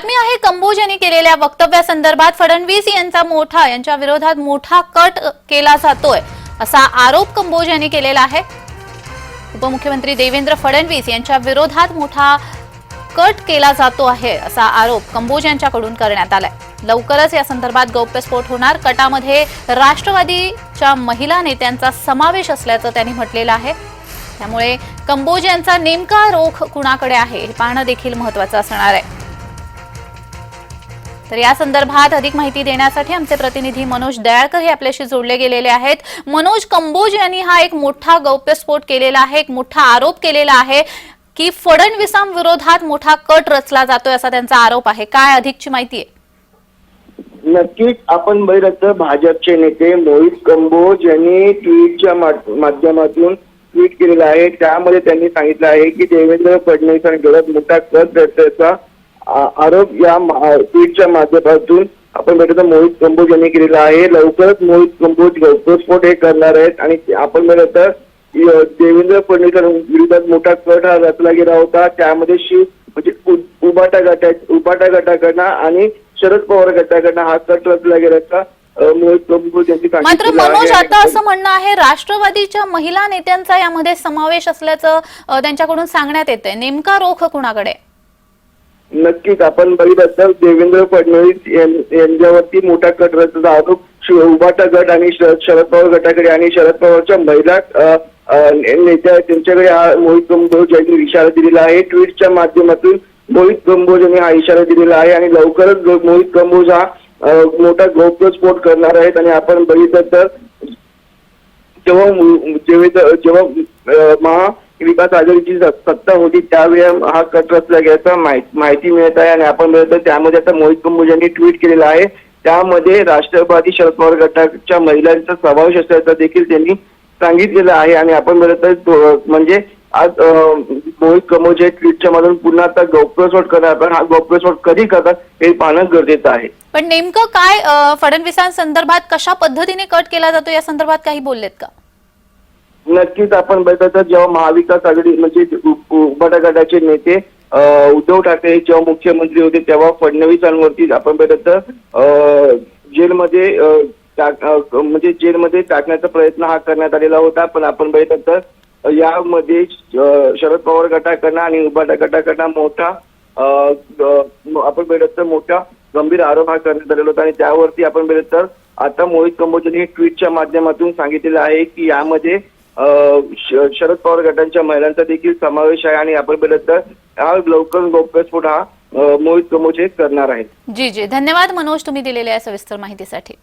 बातमी आहे कंबोज यांनी केलेल्या वक्तव्यासंदर्भात फडणवीस यांचा मोठा यांच्या विरोधात मोठा कट केला जातोय असा आरोप कंबोज यांनी केलेला आहे. उपमुख्यमंत्री देवेंद्र फडणवीस यांच्या विरोधात मोठा कट केला जातो आहे असा आरोप कंबोज यांच्याकडून करण्यात आलाय. लवकरच या संदर्भात गौप्यस्फोट होणार. कटामध्ये राष्ट्रवादीच्या महिला नेत्यांचा समावेश असल्याचं त्यांनी म्हटलेलं आहे. त्यामुळे कंबोज यांचा नेमका रोख कुणाकडे आहे हे पाहणं देखील महत्वाचं असणार आहे. तर या संदर्भात अधिक माहिती देण्यासाठी आमचे प्रतिनिधी मनोज दयाळकर हे आपल्याशी जोडले गेलेले आहेत. मनोज कंबोज यांनी हा एक मोठा गौप्यस्फोट केलेला आहे एक मोठा आरोप केलेला आहे की फडणवीसांविरोधात मोठा कट रचला जातोय असा त्यांचा आरोप आहे. काय अधिकची माहिती आहे? नक्कीच आपण बघितलं भाजपचे नेते मोहित कंबोज यांनी ट्विटच्या माध्यमातून ट्विट केलेलं आहे. त्यामध्ये त्यांनी सांगितलं आहे की देवेंद्र फडणवीसांविरोधात मोठा कट रचल्याचा आरोप या ट्विटच्या माध्यमातून आपण तर मोहित कंबोज यांनी केलेला आहे. लवकरच मोहित कंबोज गौप्यस्फोट हे करणार आहेत. आणि आपण य- देवेंद्र फडणवीसांविरोधात मोठा कट हा रचला गेला होता. त्यामध्ये शिव म्हणजे उबाटा गटा उबाटा गटाकडनं आणि शरद पवार गटाकडनं हा कट रचला कंबोज यांनी मात्र. मनोज आता असं म्हणणं आहे राष्ट्रवादीच्या महिला नेत्यांचा यामध्ये समावेश असल्याचं त्यांच्याकडून सांगण्यात येतंय. नेमका रोख कुणाकडे? नक्कीच. आपण बघित तर देवेंद्र फडणवीस यां- यांच्यावरती मोठा कट रचण्याचा आरोप उभाटा गट आणि शरद पवार गटाकडे आणि शरद पवारच्या महिला नेत्या त्यांच्याकडे हा मोहित गंभोज यांनी इशारा दिलेला आहे. ट्विटच्या माध्यमातून मोहित कंबोज यांनी हा इशारा दिलेला आहे आणि लवकरच मोहित कंबोज हा मोठा गौप्यस्फोट करणार आहेत आणि आपण बघितलं तर जेव्हा जेव्हा जेव्हा विकास आघाडीची सत्ता होती त्यावेळी हा कट रचला गेल्याचा माहिती मिळत आहे आणि आपण त्यामध्ये आता मोहित कंबोज यांनी ट्विट केलेलं आहे. त्यामध्ये राष्ट्रवादी शरद पवार गटाच्या महिलांचा समावेश असल्याचा देखील त्यांनी सांगितलेलं आहे. आणि आपण बघितलं म्हणजे आज मोहित कमोज हे ट्विटच्या मधून पुन्हा आता गौप्यस्फोट करणार पण हा गौप्यस्फोट कधी करतात हे पाहणं गरजेचं आहे. पण नेमकं काय फडणवीसांसंदर्भात कशा पद्धतीने कट केला जातो? या संदर्भात काही बोललेत का? नक्कीच आपण बघितलं तर जेव्हा महाविकास आघाडी म्हणजे उ- गटाचे नेते उद्धव ठाकरे जेव्हा मुख्यमंत्री होते तेव्हा फडणवीसांवरती आपण बघितलं तर जेलमध्ये म्हणजे जेलमध्ये टाकण्याचा प्रयत्न हा करण्यात आलेला होता. पण आपण बघितलं तर यामध्ये शरद पवार गटाकडनं आणि उभाटा गटाकडनं मोठा आपण बघितलं तर मोठा गंभीर आरोप हा करण्यात आलेला होता. आणि त्यावरती आपण बघितलं तर आता मोहित कंबोज हे ट्विटच्या माध्यमातून सांगितलेलं आहे की यामध्ये शरद पवार गटांच्या महिलांचा देखील समावेश आहे आणि आपण बघितलं तर हा लवकर गौप्यस्फोट हा मोहित कंबोज करणार आहे जी जी. धन्यवाद मनोज तुम्ही दिलेल्या सविस्तर माहितीसाठी.